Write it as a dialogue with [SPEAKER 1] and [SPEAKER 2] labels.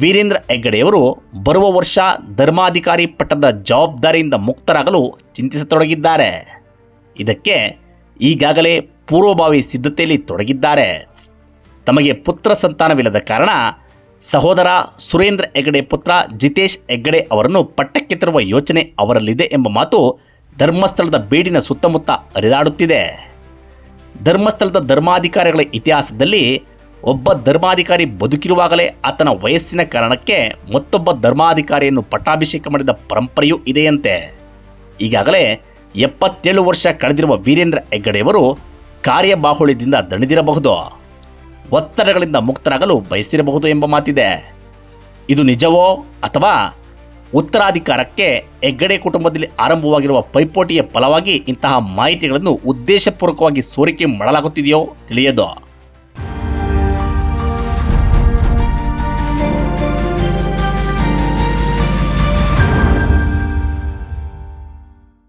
[SPEAKER 1] ವೀರೇಂದ್ರ ಹೆಗ್ಗಡೆಯವರು ಬರುವ ವರ್ಷ ಧರ್ಮಾಧಿಕಾರಿ ಪಟ್ಟದ ಜವಾಬ್ದಾರಿಯಿಂದ ಮುಕ್ತರಾಗಲು ಚಿಂತಿಸತೊಡಗಿದ್ದಾರೆ. ಇದಕ್ಕೆ ಈಗಾಗಲೇ ಪೂರ್ವಭಾವಿ ಸಿದ್ಧತೆಯಲ್ಲಿ ತೊಡಗಿದ್ದಾರೆ. ತಮಗೆ ಪುತ್ರ ಸಂತಾನವಿಲ್ಲದ ಕಾರಣ ಸಹೋದರ ಸುರೇಂದ್ರ ಹೆಗ್ಗಡೆ ಪುತ್ರ ಜಿತೇಶ್ ಹೆಗ್ಗಡೆ ಅವರನ್ನು ಪಟ್ಟಕ್ಕೆ ತರುವ ಯೋಚನೆ ಅವರಲ್ಲಿದೆ ಎಂಬ ಮಾತು ಧರ್ಮಸ್ಥಳದ ಬೇಡಿನ ಸುತ್ತಮುತ್ತ ಹರಿದಾಡುತ್ತಿದೆ. ಧರ್ಮಸ್ಥಳದ ಧರ್ಮಾಧಿಕಾರಿಗಳ ಇತಿಹಾಸದಲ್ಲಿ ಒಬ್ಬ ಧರ್ಮಾಧಿಕಾರಿ ಬದುಕಿರುವಾಗಲೇ ಆತನ ವಯಸ್ಸಿನ ಕಾರಣಕ್ಕೆ ಮತ್ತೊಬ್ಬ ಧರ್ಮಾಧಿಕಾರಿಯನ್ನು ಪಟ್ಟಾಭಿಷೇಕ ಮಾಡಿದ ಪರಂಪರೆಯೂ ಇದೆಯಂತೆ. ಈಗಾಗಲೇ ಎಪ್ಪತ್ತೇಳು ವರ್ಷ ಕಳೆದಿರುವ ವೀರೇಂದ್ರ ಹೆಗ್ಗಡೆಯವರು ಕಾರ್ಯಬಾಹುಳ್ಯದಿಂದ ದಣಿದಿರಬಹುದು. ಒತ್ತಡಗಳಿಂದ ಮುಕ್ತರಾಗಲು ಬಯಸಿರಬಹುದು ಎಂಬ ಮಾತಿದೆ. ಇದು ನಿಜವೋ ಅಥವಾ ಉತ್ತರಾಧಿಕಾರಕ್ಕೆ ಹೆಗ್ಗಡೆ ಕುಟುಂಬದಲ್ಲಿ ಆರಂಭವಾಗಿರುವ ಪೈಪೋಟಿಯ ಫಲವಾಗಿ ಇಂತಹ ಮಾಹಿತಿಗಳನ್ನು ಉದ್ದೇಶಪೂರ್ವಕವಾಗಿ ಸೋರಿಕೆ ಮಾಡಲಾಗುತ್ತಿದೆಯೋ ತಿಳಿಯದು.